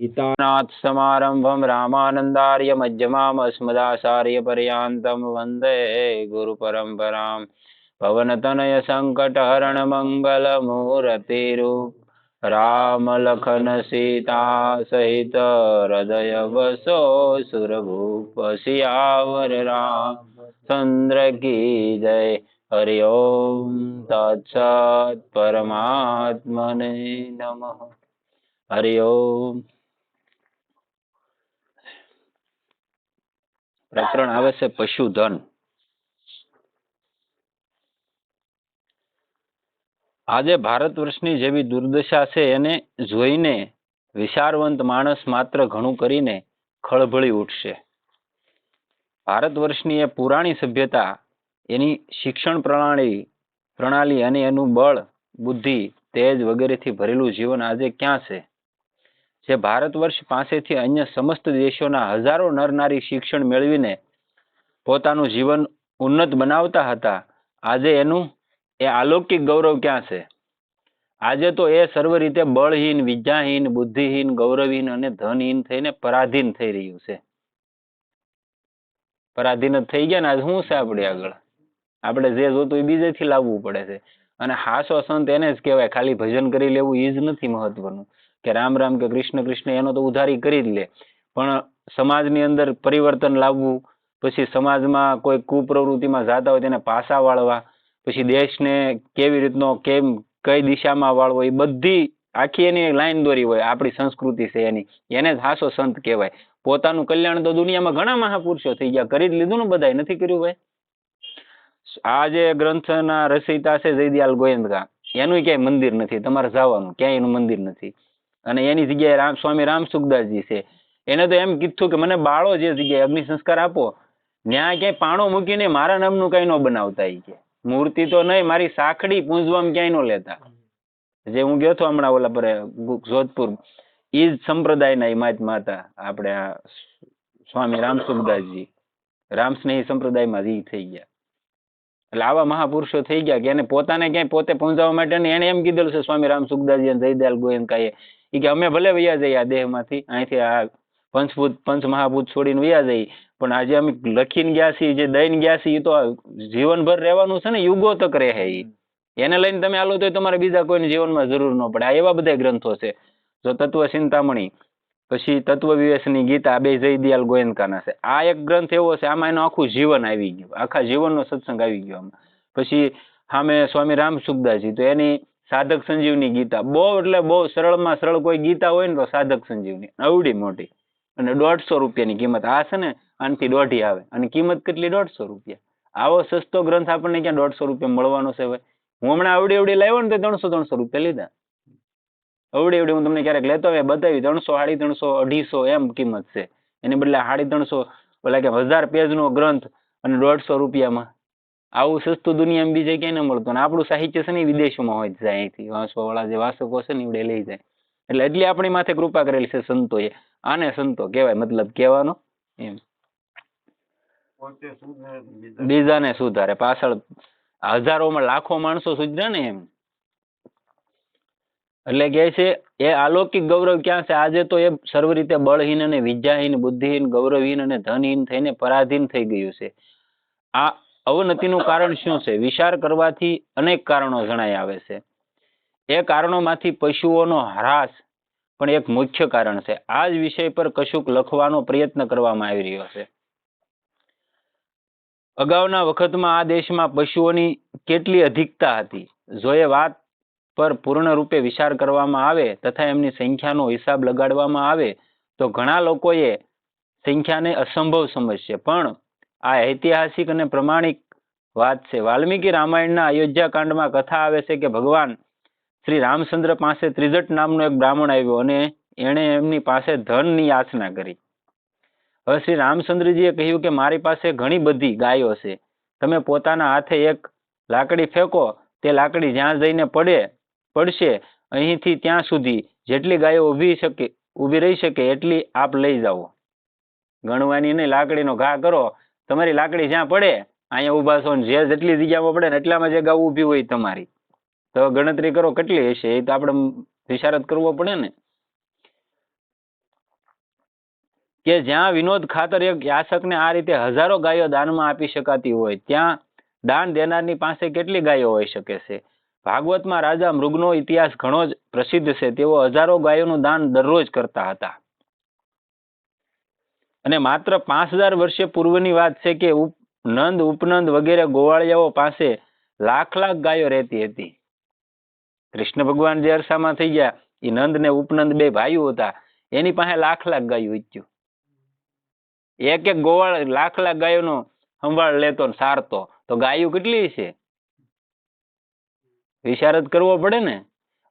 ગીતાનાથ સમારંભમ રામાનંદાર્ય મજ્જમામ અસ્મદાચાર્ય પર્યાંતમ વંદે ગુરુ પરંપરામ ભવનતનય સંકટ હરણ મંગલ મૂર્તિરૂપ રામ લખન સીતા સહિત હૃદય વસો સુરભૂપ શિયાવર રામ ચંદ્ર કી જય હરિ ઓમ તત્સત પરમાત્મને નમઃ હરિ ઓમ પ્રકરણ આવે છે પશુધન. આજે ભારત વર્ષની જેવી દુર્દશા છે, એને જોઈને વિચારવંત માણસ માત્ર ઘણું કરીને ખળભળી ઉઠશે. ભારત વર્ષની એ પુરાણી સભ્યતા, એની શિક્ષણ પ્રણાલી પ્રણાલી અને એનું બળ, બુદ્ધિ, તેજ વગેરેથી ભરેલું જીવન આજે ક્યાં છે? જે ભારત વર્ષ પાસેથી અન્ય સમસ્ત દેશોના હજારો નરનારી શિક્ષણ મેળવીને પોતાનું જીવન ઉન્નત બનાવતા હતા. આજે એનું એ અલૌકિક ગૌરવ ક્યાં છે? આજે તો એ સર્વ રીતે બળહીન વિદ્યાહીન બુદ્ધિહીન, ગૌરવહીન અને ધનહીન થઈને પરાધીન થઈ રહ્યું છે. પરાધીન થઈ ગયા ને આજે શું છે આપણે આગળ? આપણે જે જોતું એ બીજેથી લાવવું પડે છે. અને હાસો સંત એને જ કહેવાય, ખાલી ભજન કરી લેવું એ જ નથી મહત્વનું. કે રામ રામ કે કૃષ્ણ કૃષ્ણ એનો તો ઉધારી કરી જ લે. પણ સમાજની અંદર પરિવર્તન લાવવું, પછી સમાજમાં કોઈ કુપ્રવૃત્તિમાં જતા હોય તેને પાસા વાળવા, પછી દેશને કેવી રીતનો કેમ કઈ દિશામાં વાળવો, એ બધી આખી એની લાઈન દોરી હોય, આપણી સંસ્કૃતિ છે એની. એને જ હાસો સંત કહેવાય. પોતાનું કલ્યાણ તો દુનિયામાં ઘણા મહાપુરુષો થઈ ગયા, કરી જ લીધું ને બધાય નથી કર્યું ભાઈ? આ જે ગ્રંથના રચયિતા છે જયદયાલ ગોયંદકા એનું ક્યાંય મંદિર નથી, તમારે જવાનું, ક્યાંય એનું મંદિર નથી. અને એની જગ્યાએ રામ, સ્વામી રામ સુખદાસજી છે. એને તો એમ કીધું કે મને બાળો જે જગ્યાએ અગ્નિ સંસ્કાર આપો ત્યાં ક્યાંય પાણો મૂકીને મારા નામનું કઈ ન બનાવતા કે. મૂર્તિ તો નહીં, મારી સાખડી પૂંજવામાં ક્યાંય ન લેતા. જે હું ગયો હમણાં ઓલા પર, જોધપુર એ જ સંપ્રદાયના ઈ મહાત્મા હતા આપણે આ સ્વામી રામ સુખદાસજી રામ સ્નેહી સંપ્રદાયમાં ઈ થઈ ગયા. એટલે આવા મહાપુરુષો થઈ ગયા કે એને પોતાને ક્યાંય પોતે પહોંચાડવા માટે એને એમ કીધેલું છે, સ્વામી રામ સુખદાસજી જયદયાલ ગોયંકાએ કે અમે ભલે વૈયા જઈએ આ દેહમાંથી, અહીંથી આ પંચભૂત પંચ મહાભૂત છોડીને વૈયા જઈએ. પણ આજે અમે લખીને ગયા છીએ, જે દઈને ગયા છીએ એ તો જીવનભર રહેવાનું છે ને, યુગો તક રહે એ એને લઈને તમે આલો તો તમારે બીજા કોઈને જીવનમાં જરૂર ન પડે. આ એવા બધા ગ્રંથો છે. જો તત્વ ચિંતામણી, પછી તત્વ વિવેશની ગીતા બે બે જયદયાલ ગોયંકાના છે. આ એક ગ્રંથ એવો છે, આમાં એનું આખું જીવન આવી ગયું. આખા જીવનનો સત્સંગ આવી ગયો આમાં. પછી સામે સ્વામી રામ સુખદાસજી તો એની સાધક સંજીવની ગીતા. બહુ એટલે બહુ સરળમાં સરળ કોઈ ગીતા હોય ને તો સાધક સંજીવની. અવડી મોટી. અને દોઢસો રૂપિયાની કિંમત. આ છે ને આનથી દોઢી આવે. અને કિંમત કેટલી? દોઢસો રૂપિયા. આવો સસ્તો ગ્રંથ આપણને ક્યાં દોઢસો રૂપિયા મળવાનો છે હું હમણાં આવડી આવડી લાવ્યો ને તો ત્રણસો ત્રણસો રૂપિયા લીધા. અવડી અવડી હું તમને ક્યારેક લેતો હોય, બતાવી ત્રણસો, સાડી ત્રણસો, અઢીસો એમ કિંમત છે. એની બદલે સાડી ત્રણસો, ઓલા કે હજાર પેજનો ગ્રંથ અને દોઢસો રૂપિયામાં. આવું સસ્તું દુનિયામાં બીજે ક્યાંય ન મળતું. અને આપણું સાહિત્ય છે ને વિદેશોમાં હોય જાય અહીંથી. વાંચવા જે વાસકો છે ને એવડે લઈ જાય. એટલે એટલી આપણી માથે કૃપા કરેલી છે સંતોએ. આને સંતો કહેવાય. મતલબ કહેવાનો એમ. બીજાને સુધારે. પાછળ હજારોમાં લાખો માણસો સુધરે ને એમ. એટલે કહે છે, એ અલૌકિક ગૌરવ ક્યાં છે? આજે તો એ સર્વ રીતે બળહીન અને વિદ્યાહીન, બુદ્ધિહીન ગૌરવહીન અને ધનહીન થઈને પરાધીન થઈ ગયું છે. આ અવનતિનું કારણ શું છે? વિચાર કરવાથી અનેક કારણો જણાય આવે છે. એ કારણોમાંથી પશુઓનો હ્રાસ પણ એક મુખ્ય કારણ છે. આ જ વિષય પર કશુંક લખવાનો પ્રયત્ન કરવામાં આવી રહ્યો છે. અગાઉના વખતમાં આ દેશમાં પશુઓની કેટલી અધિકતા હતી? જો એ વાત પર પૂર્ણ રૂપે વિચાર કરવામાં આવે તથા એમની સંખ્યાનો હિસાબ લગાડવામાં આવે તો ઘણા લોકોએ સંખ્યાને અસંભવ સમજશે. પણ આ ઐતિહાસિક અને પ્રમાણિક વાત છે. વાલ્મીકી રામાયણના અયોધ્યા કાંડમાં કથા આવે છે કે ભગવાન શ્રી રામચંદ્ર પાસે ત્રિજટ નામનો એક બ્રાહ્મણ આવ્યો અને એણે એમની પાસે ધનની યાચના કરી. હવે શ્રી રામચંદ્રજીએ કહ્યું કે મારી પાસે ઘણી બધી ગાયો છે. તમે પોતાના હાથે એક લાકડી ફેંકો, તે લાકડી જ્યાં જઈને પડે, પડશે, અહીંથી ત્યાં સુધી જેટલી ગાયો ઊભી શકે, ઊભી રહી શકે એટલી આપ લઈ જાઓ. ગણવાની નહીં, લાકડીનો ઘા કરો તમારી લાકડી જ્યાં પડે, અહીંયા ઊભા છો ને જે જેટલી જગ્યામાં પડે ને એટલામાં જે ગાવ ઊભી હોય તમારી. તો ગણતરી કરો કેટલી હશે, એ તો આપણે વિશારત કરવો પડે ને. કે જ્યાં વિનોદ ખાતર એક યાસકને આ રીતે હજારો ગાયો દાનમાં આપી શકાતી હોય, ત્યાં દાન દેનારની પાસે કેટલી ગાયો હોઈ શકે છે? ભાગવતમાં રાજા મૃગનો ઇતિહાસ ઘણો જ પ્રસિદ્ધ છે, તેઓ હજારો ગાયોનું દાન દરરોજ કરતા હતા. અને માત્ર પાંચ હજાર વર્ષે પૂર્વની વાત છે કે નંદ, ઉપનંદ વગેરે ગોવાળિયાઓ પાસે લાખ લાખ ગાયો રહેતી હતી. કૃષ્ણ ભગવાન જે અરસામાં થઈ ગયા, એ નંદ ને ઉપનંદ બે ભાઈઓ હતા, એની પાસે લાખ લાખ ગાયો ઈચ્યું એક એક ગોવાળ લાખ લાખ ગાયોનો સંભાળ લેતો સારતો. તો ગાયો કેટલી છે? વિશારદ કરવો પડે ને?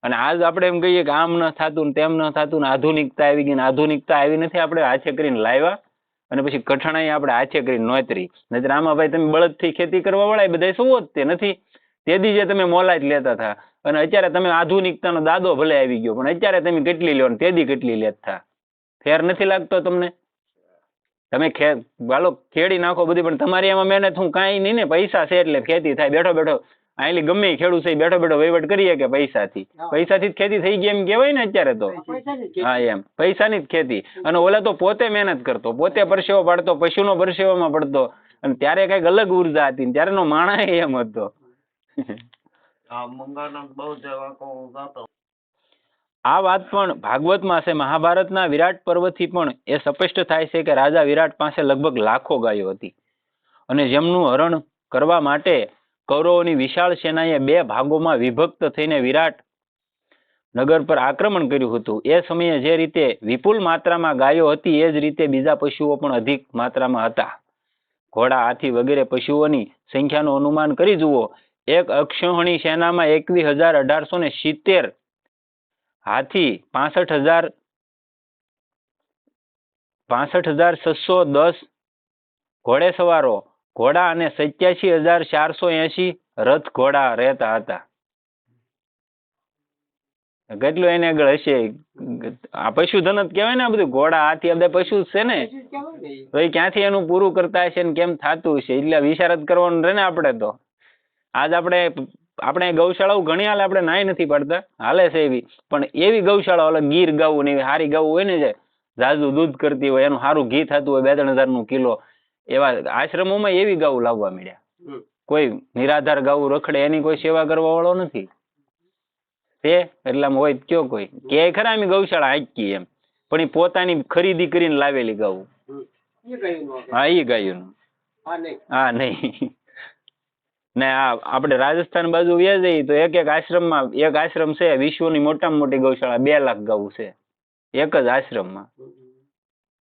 અને આજ આપણે એમ કહીએ કે આમ ન થતું ને તેમ ન થતું ને આધુનિકતા આવી ગઈ ને આધુનિકતા આવી નથી, આપણે હાથે કરીને લાવ્યા અને પછી કઠણાઈ આપણે હાથે કરીને નોતરી. નહીતર આમાં ભાઈ તમે બળદથી ખેતી કરવા વાળા એ બધા શું તે નથી. તેથી જે તમે મોલાજ લેતા હતા. અને અત્યારે તમે આધુનિકતાનો દાદો ભલે આવી ગયો, પણ અત્યારે તમે કેટલી લો ને તેદી કેટલી લેતા ફેર નથી લાગતો તમને? તમે ખે વાલો ખેડી નાખો બધી, પણ તમારી એમાં મહેનત હું કાંઈ નહીં ને, પૈસા છે એટલે ખેતી થાય. બેઠો બેઠો. આયલી ગમે ખેડૂત છે બેઠો બેઠો વહીવટ કરીએ કે પૈસાથી. પૈસાથી જ ખેતી થઈ ગઈ એમ કહેવાય ને અત્યારે તો. હા એમ. પૈસાની જ ખેતી. અને ઓલા તો પોતે મહેનત કરતો. પોતે પરસેવો પાડતો પશુનો પરસેવામાં પડતો. અને ત્યારે કંઈક અલગ ઊર્જા હતી ને ત્યારેનો માણસ એમ હતો. આ વાત પણ ભાગવતમાં છે. મહાભારતના વિરાટ પર્વથી પણ એ સ્પષ્ટ થાય છે કે રાજા વિરાટ પાસે લગભગ લાખો ગાયો હતી. અને જેમનું હરણ કરવા માટે કૌરવોની વિશાળ સેનાએ બે ભાગોમાં વિભક્ત થઈને વિરાટ નગર પર આક્રમણ કર્યું હતું. એ સમયે જે રીતે વિપુલ માત્રામાં ગાયો હતી, એ જ રીતે બીજા પશુઓ પણ અધિક માત્રામાં હતા. ઘોડા, હાથી વગેરે પશુઓની સંખ્યાનું અનુમાન કરી જુઓ. એક અક્ષોહણી સેનામાં એકવીસ હજાર અઢારસો ને સિત્તેર, હાથી પાસઠ હજાર પાસઠ હજાર છસો દસ, ઘોડેસવારો ઘોડા અને સત્યાસી હજાર ચારસો એસી રથ ઘોડા રહેતા હતા. કેટલું એને આગળ હશે? આ પશુધન જ કહેવાય ને આ બધું? ઘોડા, હાથી બધા પશુ છે ને? તો ક્યાંથી એનું પૂરું કરતા હશે ને કેમ થતું હશે? એટલે વિશારદ કરવાનું રહે ને આપણે તો. આજ આપણે આપણે ગૌશાળાઓ ઘણી હાલ, આપણે નાય નથી પાડતા. હાલે છે એવી. પણ એવી ગૌશાળાઓ એટલે ગીર ગાવું ને એવી હારી ગાવું હોય ને જે ઝાઝું દૂધ કરતી હોય, એનું સારું ઘી થતું હોય બે ત્રણ હજારનું કિલો. એવા આશ્રમોમાં એવી ગાઉ લાવવા મળ્યા કોઈ નિરાધાર ગાઉ રખડે એની કોઈ સેવા કરવા વાળો નથી. તે એટલામાં હોય કયો કોઈ? કે ખરા અમે ગૌશાળા હાંકી એમ. પણ એ પોતાની ખરીદી કરીને લાવેલી ગાઉ. હા એ ગાયું હા નહીં. ને આ આપણે રાજસ્થાન બાજુ વ્યા જઈએ તો એક એક આશ્રમમાં એક આશ્રમ છે વિશ્વની મોટામાં મોટી ગૌશાળા બે લાખ ગૌ છે. એક જ આશ્રમમાં.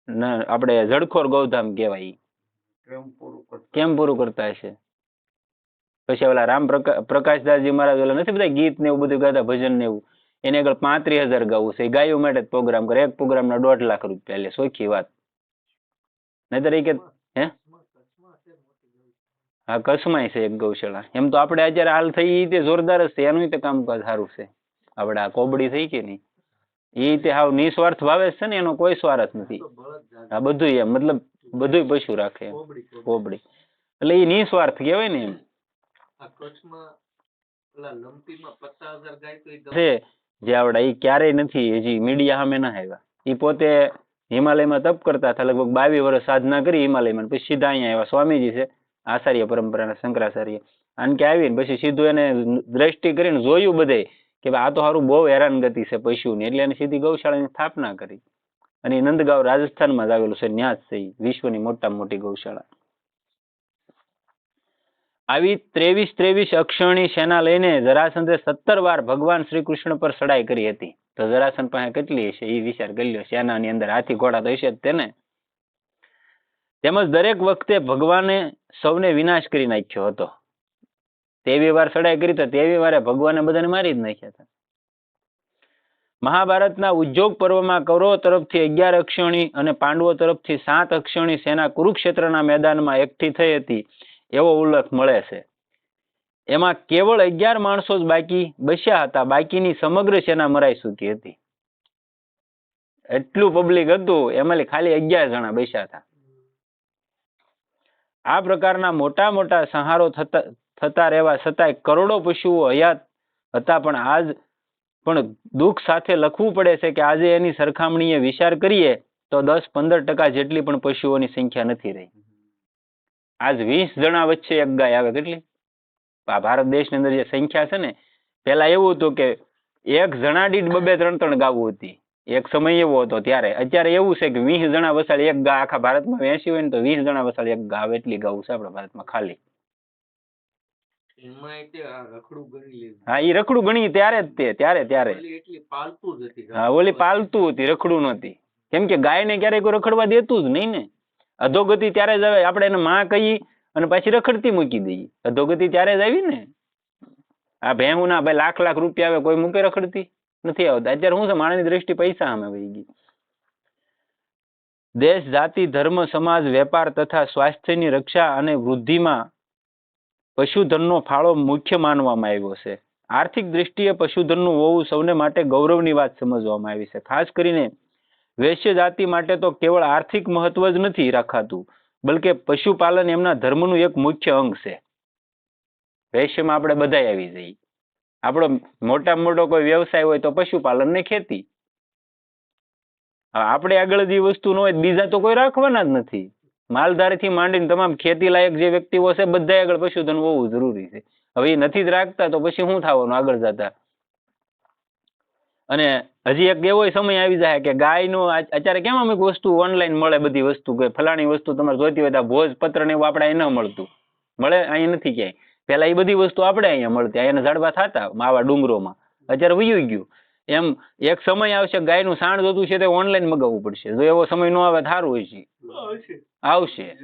ને આપણે જડખોર ગૌધામ કહેવાય. કેમ પૂરું કરતા હશે? પછી ઓલા રામ પ્રકાશદાસજી મહારાજ ઓલા નથી બધા ગીત ને એવું બધું ગાતા, ભજન ને એવું? એને આગળ પાંત્રીસ હજાર ગાવું છે. ગાયું માટે પ્રોગ્રામ કરે. એક પ્રોગ્રામના દોઢ લાખ રૂપિયા લે. સોખી વાત. નહીતર એ કે, હે? હા કચ્છમાંય છે એક ગૌશાળા. એમ તો આપણે અત્યારે હાલ થઈ તે જોરદાર જ છે. એનું તે કામકાજ સારું છે. આપણે આ કોબડી થઈ કે નહીં? એ તે હાવ નિસ્વાર્થ ભાવે છે ને, એનો કોઈ સ્વાર્થ નથી. આ બધું એમ. મતલબ બધું પશુ રાખે કોબડી એટલે એ નિસ્વાર્થ કહેવાય ને એમ. છે જે આવડા એ ક્યારેય નથી હજી મીડિયા સામે ના આવ્યા. એ પોતે હિમાલયમાં તપ કરતા હતા લગભગ બાવીસ વર્ષ સાધના કરી હિમાલયમાં પછી સીધા અહીંયા આવ્યા. સ્વામીજી છે આચાર્ય પરંપરાના શંકરાચાર્ય. આન કે આવીને પછી સીધું એને દ્રષ્ટિ કરીને જોયું બધે કે આ તો સારું બહુ હેરાનગતિ છે પશુની એટલે એને સીધી ગૌશાળાની સ્થાપના કરી. અને નંદગાંવ રાજસ્થાનમાં જ આવેલું છે ન્યાસ છે વિશ્વની મોટા મોટી ગૌશાળા. આવી ત્રેવીસ ત્રેવીસ અક્ષરણી સેના લઈને જરાસંધે સત્તર વાર ભગવાન શ્રી કૃષ્ણ પર ચડાઈ કરી હતી. તો જરાસંધ પાસે કેટલી હશે? એ વિચાર કરી લ્યો સેનાની અંદર હાથી ઘોડા તો હશે જ તેને. તેમજ દરેક વખતે ભગવાને સૌને વિનાશ કરી નાખ્યો હતો. તેવી વાર ચડાઈ કરી તો તેવી વારે ભગવાને બધાને મારી જ નાખ્યા હતા. મહાભારતના ઉદ્યોગ પર્વમાં કૌરવો તરફથી અગિયાર અક્ષણી અને પાંડવો તરફથી સાત અક્ષણી સેના કુરુક્ષેત્રના મેદાનમાં એકઠી થઈ હતી, એવો ઉલ્લેખ મળે છે. એમાં કેવળ અગિયાર માણસો જ બાકી બસ્યા હતા, બાકીની સમગ્ર સેના મરાઈ ચૂકી હતી. એટલું પબ્લિક હતું એમાં ખાલી અગિયાર જણા બેસ્યા હતા. આ પ્રકારના મોટા મોટા સંહારો થતા થતા રહેવા છતાંય કરોડો પશુઓ હયાત હતા, પણ આજ પણ દુઃખ સાથે લખવું પડે છે કે આજે એની સરખામણીએ વિચાર કરીએ તો દસ પંદર ટકા જેટલી પણ પશુઓની સંખ્યા નથી રહી. આજ વીસ જણા વચ્ચે એક ગાય આવે, કેટલી? આ ભારત દેશની અંદર જે સંખ્યા છે ને પેલા એવું હતું કે એક જણા દીઠ બબે ત્રણ ત્રણ ગાવું હતી. એક સમય એવો હતો ત્યારે. અત્યારે એવું છે કે વીસ જણા વસાડી એક ગા આખા ભારતમાં વેસી હોય ને તો વીસ જણા વસાડી એક ગાવ, એટલી ગાવું છે આપણા ભારતમાં ખાલી એમાં તે આ રખડું ગણી લીધું હા એ રખડું ગણી ત્યારે જ તે ત્યારે ત્યારે. હા ઓલી પાલતું હતી રખડું નહોતી. કેમ કે ગાયને ક્યારેય કોઈ રખડવા દેતું જ નહીં ને. અધોગતિ ત્યારે જ આવે આપણે એને માં કહી અને પાછી રખડતી મૂકી દઈએ. અધોગતિ ત્યારે જ આવી ને. આ ભેહું ના ભાઈ લાખ લાખ રૂપિયા આવે કોઈ મૂકે રખડતી? નથી આવતા. અત્યારે શું છે માણસની દ્રષ્ટિ પૈસા અમે વહી ગઈ. દેશ જાતિ ધર્મ સમાજ વેપાર તથા સ્વાસ્થ્યની રક્ષા અને વૃદ્ધિમાં પશુધનનો ફાળો મુખ્ય માનવામાં આવ્યો છે. આર્થિક દ્રષ્ટિએ પશુધનનું હોવું સૌને માટે ગૌરવની વાત સમજવામાં આવી છે. ખાસ કરીને વૈશ્ય જાતિ માટે તો કેવળ આર્થિક મહત્વ જ નથી રાખાતું, બલકે પશુપાલન એમના ધર્મનું એક મુખ્ય અંગ છે. વૈશ્યમાં આપણે બધા આવી જઈએ. આપણો મોટામાં મોટો કોઈ વ્યવસાય હોય તો પશુપાલન ને ખેતી. આપણે આગળ જે વસ્તુ ન હોય, બીજા તો કોઈ રાખવાના જ નથી. માલધારીથી માંડીને તમામ ખેતી લાયક જે વ્યક્તિઓ છે બધા આગળ પશુધન હોવું જરૂરી છે. હવે એ નથી જ રાખતા તો પછી શું થવાનું આગળ જતા? અને હજી એક એવો સમય આવી જાય કે ગાયનું અત્યારે કેમ અમુક વસ્તુ ઓનલાઈન મળે બધી વસ્તુ કે ફલાણી વસ્તુ તમારે જોઈતી હોય તો ભોજપત્ર ને એવું આપણે અહીં ન મળતું. મળે અહીં નથી ક્યાંય. પેલા એ બધી વસ્તુ આપણે અહીંયા મળતી. અહીંયા ઝાડવા થતા આવા ડુંગરોમાં. અત્યારે વયું ગયું. એમ એક સમય આવશે ગાયનું સાણ જોતું છે તે ઓનલાઈન મગાવવું પડશે. જો એવો સમય નો આવે થારું હોય છે. આવશે.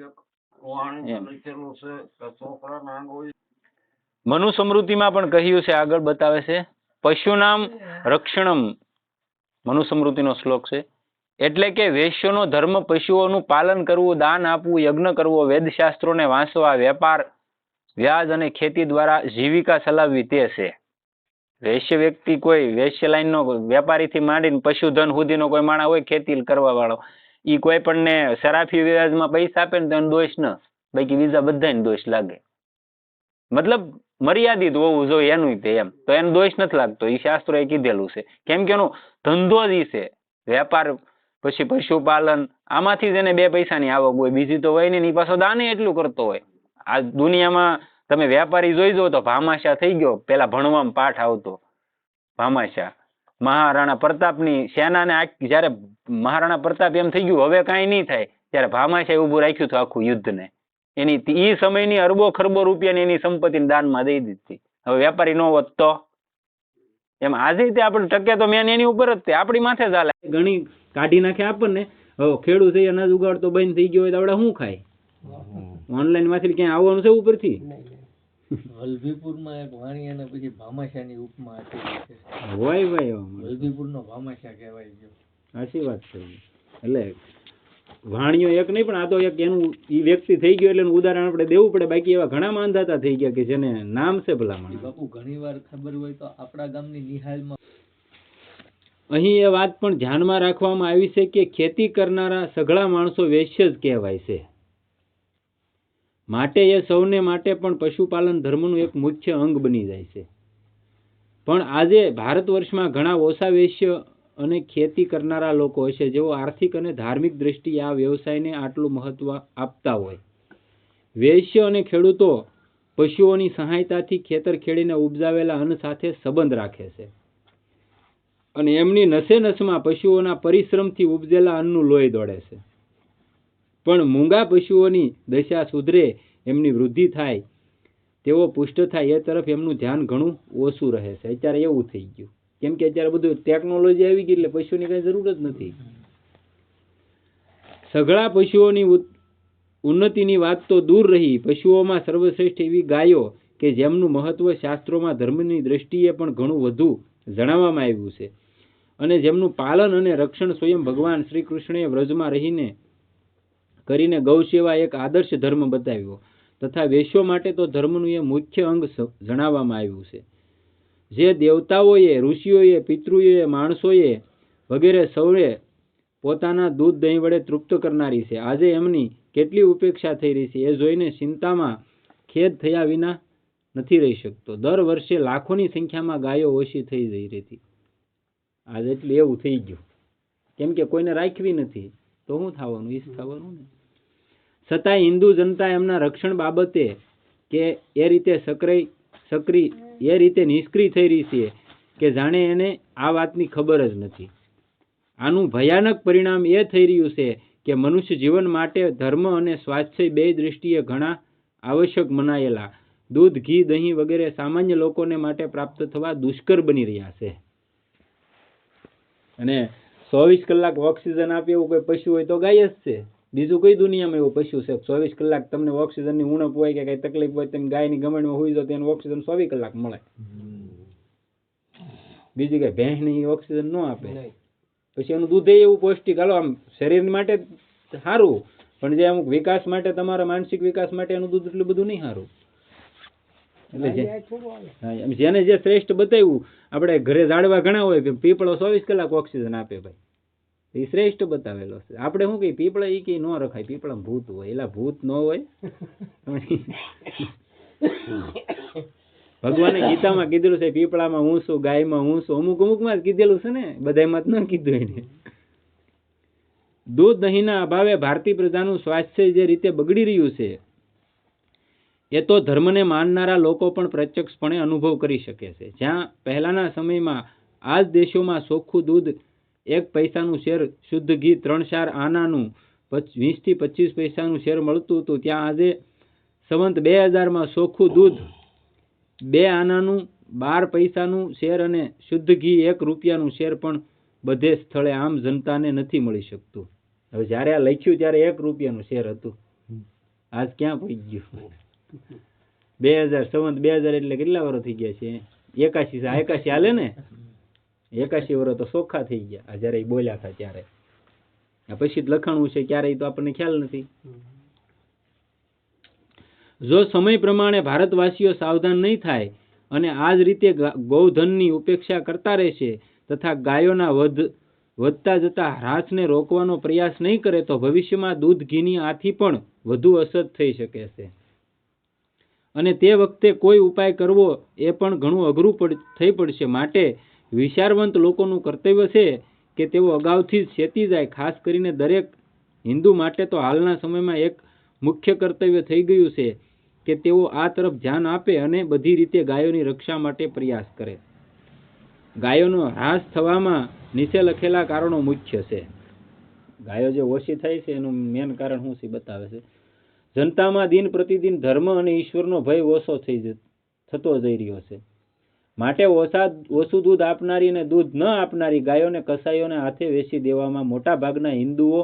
મનુ મનુસ્મૃતિમાં પણ કહ્યું છે આગળ બતાવે છે પશુનામ રક્ષણમ. મનુસ્મૃતિનો શ્લોક છે. એટલે કે વેશ્યોનો ધર્મ પશુઓનું પાલન કરવું દાન આપવું યજ્ઞ કરવો વેદશાસ્ત્રોને વાંચવા વેપાર વ્યાજ અને ખેતી દ્વારા જીવિકા ચલાવવી તે છે. વૈશ્ય વ્યક્તિ કોઈ વેશ્ય લાઈનનો વેપારીથી માંડીને પશુધન સુધીનો કોઈ માણસ હોય ખેતી કરવા વાળો ઈ કોઈ પણને સરાફી વ્યાજમાં પૈસા આપે ને તો દોષ ન. બાકી બીજા બધાને દોષ લાગે. મતલબ મર્યાદિત હોવું જોઈએ એનું તે એમ. તો એનો દોષ નથી લાગતો. એ શાસ્ત્રોએ કીધેલું છે. કેમ કે એનો ધંધો જ છે. વેપાર, પછી પશુપાલન, આમાંથી જ એને બે પૈસાની આવક હોય. બીજી તો હોય ને એ પાછો દાને એટલું કરતો હોય. આ દુનિયામાં તમે વેપારી જોઈ જો તો ભામાશા થઈ ગયો. પેલા ભણવામાં પાઠ આવતો. ભામાશા. મહારાણા પ્રતાપની સેનાને જ્યારે મહારાણા પ્રતાપ એમ થઈ ગયું હવે કાંઈ નહીં થાય. ત્યારે ભામાશાએ ઊભું રાખ્યું હતું આખું યુદ્ધને. એની એ સમયની અરબો ખરબો રૂપિયાની એની સંપત્તિને દાનમાં દઈ દીધી. હવે વેપારી ન હોત તો? એમ આજે તે આપણે ટકે તો મેન એની ઉપર જ તે આપણી માથે ચાલે ઘણી કાઢી નાખે આપણને. હવે ખેડૂત થઈ અનાજ ઉગાડતો બંધ થઈ ગયો હોય તો આપણે શું ખાય? ઓનલાઈનમાંથી ક્યાંય આવવાનું છે ઉપરથી? વલભીપુરમાં એક વાણી અને પછી ભામાશાની ઉપમા હતી છે. હોય વલભીપુરનો ભામાશા કહેવાય છે. સાચી વાત છે. એટલે વાણીઓ એક નહીં પણ આ તો એક એનું એ વ્યક્તિ થઈ ગયો એટલે ઉદાહરણ આપણે દેવું પડે. બાકી એવા ઘણા માંધાતા થઈ ગયા કે જેને નામ છે ભલામણ. બાપુ ઘણી વાર ખબર હોય તો આપણા ગામની નિહાલમાં. અહીં એ વાત પણ ધ્યાનમાં રાખવામાં આવી છે કે ખેતી કરનારા સઘળા માણસો વેશ્ય જ કહેવાય છે. માટે એ સૌને માટે પણ પશુપાલન ધર્મનું એક મુખ્ય અંગ બની જાય છે. પણ આજે ભારત વર્ષમાં ઘણા ઓછા વૈશ્ય અને ખેતી કરનારા લોકો છે જેઓ આર્થિક અને ધાર્મિક દ્રષ્ટિએ આ વ્યવસાયને આટલું મહત્વ આપતા હોય. વૈશ્ય અને ખેડૂતો પશુઓની સહાયતાથી ખેતર ખેડીને ઉપજાવેલા અન્ન સાથે સંબંધ રાખે છે. અને એમની નસે નસમાં પશુઓના પરિશ્રમથી ઉપજેલા અન્નનું લોહી દોડે છે. પણ મૂંગા પશુઓની દશા સુધરે એમની વૃદ્ધિ થાય. તેઓ પુષ્ટ થાય, એ તરફ એમનું ધ્યાન ઘણું ઓછું રહે છે. અત્યારે એવું થઈ ગયું. કેમ કે અત્યારે બધું ટેકનોલોજી આવી ગઈ એટલે પશુની કઈ જરૂર જ નથી. સઘળા પશુઓની ઉન્નતિની વાત તો દૂર રહી. પશુઓમાં સર્વશ્રેષ્ઠ એવી ગાયો કે જેમનું મહત્વ શાસ્ત્રોમાં ધર્મની દ્રષ્ટિએ પણ ઘણું વધુ જણાવવામાં આવ્યું છે. અને જેમનું પાલન અને રક્ષણ સ્વયં ભગવાન શ્રી કૃષ્ણએ વ્રજમાં રહીને કરીને ગૌ સેવા એક આદર્શ ધર્મ બતાવ્યો તથા વેશ્યો માટે તો ધર્મનું એ મુખ્ય અંગ જણાવવામાં આવ્યું છે. જે દેવતાઓએ, ઋષિઓએ, પિતૃઓએ, માણસોએ વગેરે સૌએ પોતાના દૂધ દહીં વડે તૃપ્ત કરનારી છે. આજે એમની કેટલી ઉપેક્ષા થઈ રહી છે એ જોઈને ચિંતામાં ખેદ થયા વિના નથી રહી શકતો. દર વર્ષે લાખોની સંખ્યામાં ગાયો ઓછી થઈ જઈ રહી હતી આજે એટલે એવું થઈ ગયું. કેમ કે કોઈને રાખવી નથી. તો શું થવાનું? ઈ થવાનું ને. છતાંય હિન્દુ જનતા એમના રક્ષણ બાબતે કે એ રીતે સક્રિય સક્રિય, એ રીતે નિષ્ક્રિય થઈ રહી છે કે જાણે એને આ વાતની ખબર જ નથી. આનું ભયાનક પરિણામ એ થઈ રહ્યું છે કે મનુષ્ય જીવન માટે ધર્મ અને સ્વાસ્થ્ય બે દ્રષ્ટિએ ઘણા આવશ્યક મનાયેલા. દૂધ, ઘી, દહીં વગેરે સામાન્ય લોકોને માટે પ્રાપ્ત થવા દુષ્કર બની રહ્યા છે. અને ચોવીસ કલાક ઓક્સિજન આપે એવું કોઈ પશુ હોય તો ગાય જ છે. બીજું કઈ દુનિયામાં એવું પશુ છે? ચોવીસ કલાક તમને ઓક્સિજનની ઉણપ હોય કે કઈ તકલીફ હોય તમે ગાયની ગમણમાં હોય તો તેને ઓક્સિજન ચોવીસ કલાક મળે. બીજી કઈ ભેંસની ઓક્સિજન ન આપે. પછી એનું દૂધ એવું પૌષ્ટિક હાલો આમ શરીર માટે સારું પણ જે અમુક વિકાસ માટે તમારા માનસિક વિકાસ માટે એનું દૂધ એટલું બધું નહીં સારું. એટલે જેને જે શ્રેષ્ઠ બતાવ્યું આપણે ઘરે ઝાડવા ઘણા હોય કે પીપળો ચોવીસ કલાક ઓક્સિજન આપે ભાઈ. એ શ્રેષ્ઠ બતાવેલો છે. આપણે શું કહીએ? પીપળા એ કઈ ન રખાય. પીપળા ભૂત હોય. એલા ભૂત ન હોય. ભગવાને ગીતામાં કીધેલું છે, પીપળામાં હું છું, ગાયમાં હું છું. અમુક અમુકમાં જ કીધેલું છે ને, બધાયમાં જ ન કીધું એને. દૂધ દહીંના અભાવે ભારતીય પ્રજાનું સ્વાસ્થ્ય જે રીતે બગડી રહ્યું છે, એ તો ધર્મને માનનારા લોકો પણ પ્રત્યક્ષપણે અનુભવ કરી શકે છે. જ્યાં પહેલાના સમયમાં આ જ દેશોમાં ચોખ્ખું દૂધ એક પૈસાનું શેર શુદ્ધ ઘી ત્રણ ચાર આનાનું વીસથી પચીસ પૈસાનું શેર મળતું હતું. ત્યાં આજે સંવંત બે હજારમાં ચોખ્ખું દૂધ, બે આનાનું, બાર પૈસાનું શેર અને શુદ્ધ ઘી એક રૂપિયાનું શેર પણ બધે સ્થળે આમ જનતાને નથી મળી શકતું. હવે જ્યારે આ લખ્યું ત્યારે એક રૂપિયાનું શેર હતું. આજ ક્યાં પહોંચી ગયું? બે હજાર, સંવંત બે હજાર એટલે કેટલા વર્ષ થઈ ગયા છે? એકાશી એકાશી હાલે ને? એકાશી વર્ષ તો ચોખ્ખા થઈ ગયા. જ્યારે ઈ બોલ્યા હતા ત્યારે. પછી લખાણું છે ક્યારે તો આપણને ખ્યાલ નથી. જો સમય પ્રમાણે ભારતવાસીઓ સાવધાન નહીં થાય અને આ જ રીતે ગૌધનની ઉપેક્ષા કરતા રહેશે તથા ગાયોના વધ, વધતા જતા હ્રાસને રોકવાનો પ્રયાસ નહીં કરે તો ભવિષ્યમાં દૂધ ઘીની આથી પણ વધુ અસર થઈ શકે છે. અને તે વખતે કોઈ ઉપાય કરવો એ પણ ઘણું અઘરું થઈ પડશે. માટે વિચારવંત લોકોનું કર્તવ્ય છે કે તેઓ અગાઉથી જ ચેતી જાય, ખાસ કરીને દરેક હિન્દુ માટે તો હાલના સમયમાં એક મુખ્ય કર્તવ્ય થઈ ગયું છે કે તેઓ આ તરફ ધ્યાન આપે અને બધી રીતે ગાયોની રક્ષા માટે પ્રયાસ કરે. ગાયોનો હ્રાસ થવામાં નીચે લખેલા કારણો મુખ્ય છે. ગાયો જે ઓછી થાય છે, એનું મેન કારણ શું છે બતાવે છે. જનતામાં દિન પ્રતિદિન ધર્મ અને ઈશ્વરનો ભય ઓછો થઈ થતો જઈ રહ્યો છે. માટે ઓછા ઓછું દૂધ આપનારી અને દૂધ ન આપનારી ગાયોને કસાઈઓને હાથે વેચી દેવામાં મોટા ભાગના હિન્દુઓ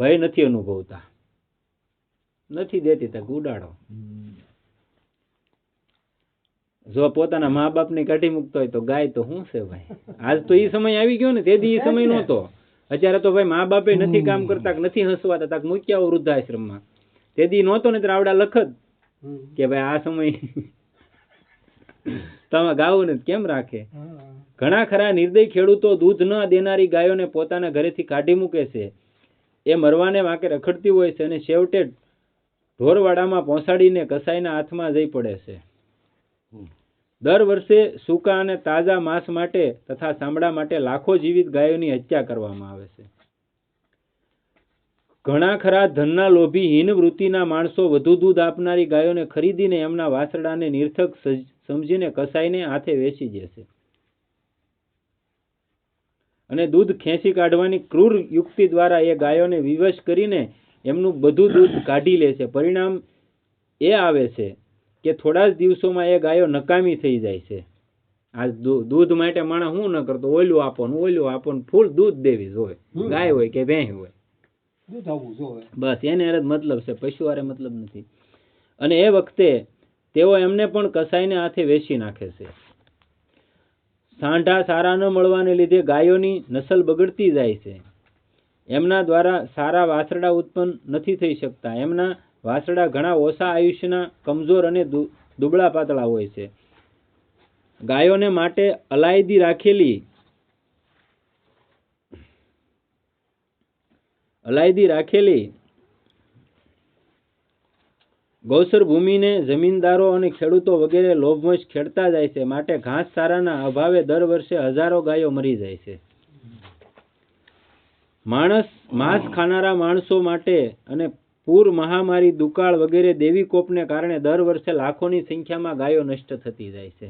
ભય નથી અનુભવતા. નથી દેતી તક, ઉડાડો. જો પોતાના મા બાપને કાઢી મૂકતો હોય તો ગાય તો શું છે ભાઈ? આજ તો એ સમય આવી ગયો ને તે દી ઈ સમય નહોતો. અત્યારે તો ભાઈ મા બાપે નથી કામ કરતા, નથી હસવાતા, તાક મૂક્યા વૃદ્ધાશ્રમમાં. તે દી નહોતો ને આવડા લખત કે ભાઈ આ સમય તમે ગાવું ને કેમ રાખે? ઘણા ખરા નિર્દય ખેડૂતો દૂધ ન દેનારી ગાયોને પોતાના ઘરેથી કાઢી મૂકે છે. એ મરવાને વાંકે રખડતી હોય છે અને છેવટે ઢોરવાડામાં પહોંચાડીને કસાઈના હાથમાં જઈ પડે છે. દર વર્ષે સૂકા અને તાજા માંસ માટે તથા ચામડા માટે લાખો જીવિત ગાયોની હત્યા કરવામાં આવે છે. ઘણા ખરા ધનના લોભી હીન વૃત્તિના માણસો વધુ દૂધ આપનારી ગાયોને ખરીદીને એમના વાસડાને નિર્થક સજ- સમજીને કસાઈને હાથે વેચી જશે અને દૂધ ખેંચી કાઢવાની ક્રૂર યુક્તિ દ્વારા એ ગાયોને વિવશ કરીને એમનું બધું દૂધ કાઢી લે છે પરિણામ એ આવે છે કે થોડા જ દિવસોમાં એ ગાયો નકામી થઈ જાય છે. આ દૂધ માટે માણસ શું ન કરતો? ઓલું આપો ને ઓલું આપો ને ફૂલ દૂધ દેવી હોય ગાય હોય કે ભેંસ હોય. બસ એને મતલબ છે. પશુ હારે મતલબ નથી. અને એ વખતે તેઓ એમને પણ કસાઈને હાથે વેચી નાખે છે. સાંઢા સારા ન મળવાને લીધે ગાયોની નસલ બગડતી જાય છે. એમના દ્વારા સારા વાસરડા ઉત્પન્ન નથી થઈ શકતા. એમના વાસરડા ઘણા ઓછા આયુષ્યના કમજોર અને દુબળા પાતળા હોય છે. ગાયોને માટે અલાયદી રાખેલી અલાયદી રાખેલી ગૌસર ભૂમિને જમીનદારો અને ખેડૂતો વગેરે લોભવશ ખેડતા જાય છે. માટે ઘાસ ચારાના અભાવે દર વર્ષે હજારો ગાયો મરી જાય છે. માણસ, માંસ ખાનારા માણસો માટે અને પૂર મહામારી દુકાળ વગેરે દેવી કોપને કારણે દર વર્ષે લાખોની સંખ્યામાં ગાયો નષ્ટ થતી જાય છે.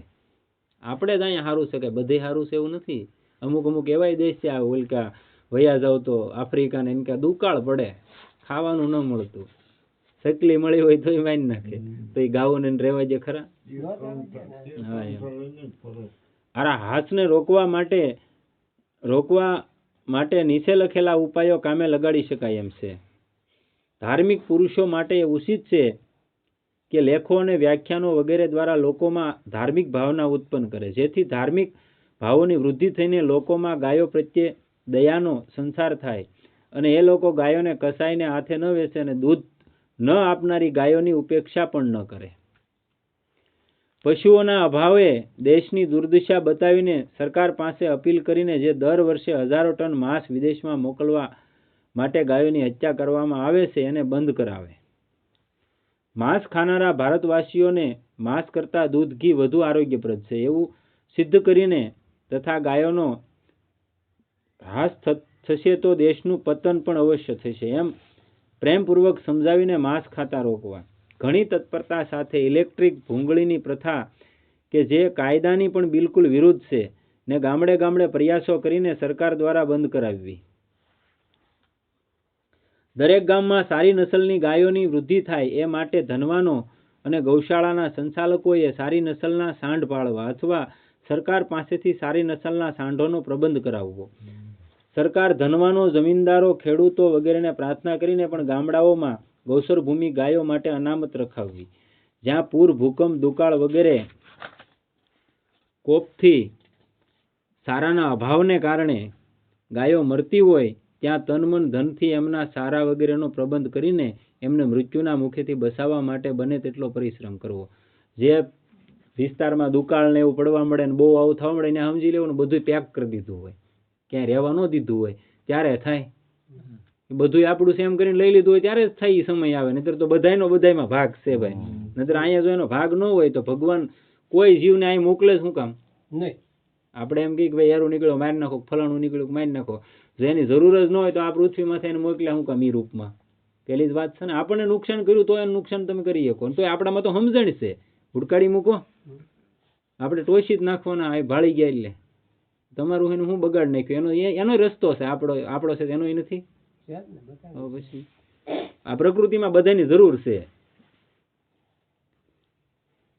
આપણે જ અહીંયા સારું છે કે બધે સારું છે એવું નથી. અમુક અમુક એવાય દેશ છે આ ઓલકા વયા જાવ તો આફ્રિકા ને કે દુકાળ પડે, ખાવાનું ન મળતું. સકલી મળી હોય તો મારી નાખે. તો એ ને રહેવા જે ખરા? હારા હાથ ને હાથને રોકવા માટે રોકવા માટે નીચે લખેલા ઉપાયો કામે લગાડી શકાય એમ છે. ધાર્મિક પુરુષો માટે એ ઉચિત છે કે લેખો અને વ્યાખ્યાનો વગેરે દ્વારા લોકોમાં ધાર્મિક ભાવના ઉત્પન્ન કરે. જેથી ધાર્મિક ભાવોની વૃદ્ધિ થઈને લોકોમાં ગાયો પ્રત્યે દયાનો સંસાર થાય. અને એ લોકો ગાયોને કસાઈને હાથે ન વેચે અને દૂધ ન આપનારી ગાયોની ઉપેક્ષા પણ ન કરે. પશુઓના અભાવે દેશની દુર્દશા બતાવીને સરકાર પાસે અપીલ કરીને જે દર વર્ષે હજારો ટન માંસ વિદેશમાં મોકલવા માટે ગાયોની હત્યા કરવામાં આવે છે, એને બંધ કરાવે. માંસ ખાનારા ભારતવાસીઓને માંસ કરતાં દૂધ, ઘી વધુ આરોગ્યપ્રદ છે. એવું સિદ્ધ કરીને તથા ગાયોનો હ્રાસ થશે તો દેશનું પતન પણ અવશ્ય થશે. એમ પ્રેમપૂર્વક સમજાવીને માંસ ખાતા રોકવા. ઘણી તત્પરતા સાથે ઇલેક્ટ્રિક ભૂંગળીની પ્રથા કે જે કાયદાની પણ બિલકુલ વિરુદ્ધ છે ને ગામડે ગામડે પ્રયાસો કરીને સરકાર દ્વારા બંધ કરાવવી. દરેક ગામમાં સારી નસલની ગાયોની વૃદ્ધિ થાય એ માટે ધનવાનો અને ગૌશાળાના સંચાલકોએ સારી નસલના સાંઢ પાળવા અથવા સરકાર પાસેથી સારી નસલના સાંઢોનો પ્રબંધ કરાવવો. સરકાર ધનવાનો જમીનદારો, ખેડૂતો વગેરેને પ્રાર્થના કરીને પણ ગામડાઓમાં ગૌસર ભૂમિ ગાયો માટે અનામત રખાવવી. જ્યાં પૂર, ભૂકંપ, દુકાળ વગેરે કોપથી સારાના અભાવને કારણે ગાયો મરતી હોય, ત્યાં તન મન ધનથી એમના સારા વગેરેનો પ્રબંધ કરીને એમને મૃત્યુના મુખેથી બચાવવા માટે બને તેટલો પરિશ્રમ કરવો. જે વિસ્તારમાં દુકાળ ને એવું પડવા મળે ને બહુ આવું થવા મળે એને સમજી લેવું ને બધું પેક કરી દીધું હોય. ક્યાંય રહેવા ન દીધું હોય ત્યારે થાય. બધું આપણું સેમ કરીને લઈ લીધું હોય ત્યારે જ થાય એ સમય આવે. નહીતર તો બધાયનો બધાયમાં ભાગ છે ભાઈ. નહીતર અહીંયા જો એનો ભાગ ન હોય તો ભગવાન કોઈ જીવને અહીં મોકલે શું કામ? નહીં. આપણે એમ કહીએ કે ભાઈ યારું નીકળ્યો મારી નાખો ફલાણું નીકળ્યું મારી નાખો. જો એની જરૂર જ ન હોય તો આ પૃથ્વીમાંથી એને મોકલ્યા શું કામ એ રૂપમાં? પેલી જ વાત છે ને આપણને નુકસાન કર્યું તો એનું નુકસાન તમે કરી શકો. તો આપણામાં તો સમજણ છે. હુડકાડી મૂકો. આપણે ટોસી જ નાખવાના આ ભાળી ગયા એટલે. તમારું એનું હું બગાડ નાખ્યું. એનો એનો રસ્તો છે આપણો આપણો છે એનો નથી? પછી. આ પ્રકૃતિમાં બધાની જરૂર છે.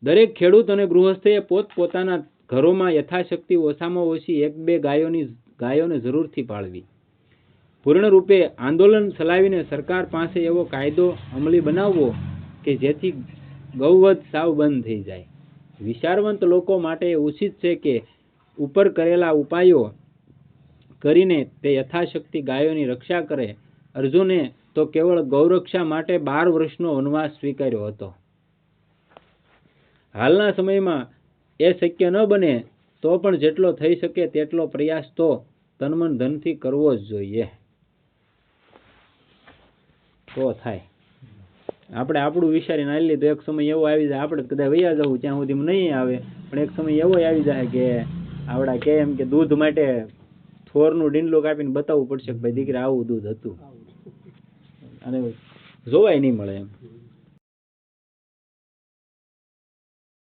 દરેક ખેડૂત અને ગૃહસ્થે પોત પોતાના ઘરોમાં યથાશક્તિ ઓછામાં ઓછી એક બે ગાયોની ગાયોને જરૂરથી પાળવી. પૂર્ણ રૂપે આંદોલન ચલાવીને સરકાર પાસે એવો કાયદો અમલી બનાવવો કે જેથી ગૌવધ સાવ બંધ થઈ જાય. વિચારવંત લોકો માટે ઉચિત છે કે ઉપર કરેલા ઉપાયો કરીને તે યથાશક્તિ ગાયોની રક્ષા કરે. અર્જુને તો કેવળ ગૌરક્ષા માટે બાર વર્ષનો વનવાસ સ્વીકાર્યો હતો. હાલના સમયમાં એ શક્ય ન બને તો પણ જેટલો થઈ શકે તેટલો પ્રયાસ તો તનમન ધનથી કરવો જ જોઈએ. તો થાય. આપણે આપણું વિચારીને ના લીધું. એક સમય એવો આવી જાય. આપણે કદાચ વૈયા જવું ત્યાં સુધી નહીં આવે. પણ એક સમય એવો આવી જાય કે આવડા કે એમ કે દૂધ માટે થોરનું ડીંડલું કાપીને બતાવવું પડશે કે ભાઈ દીકરા આવું દૂધ હતું. અને જોવાય નહીં મળે એમ.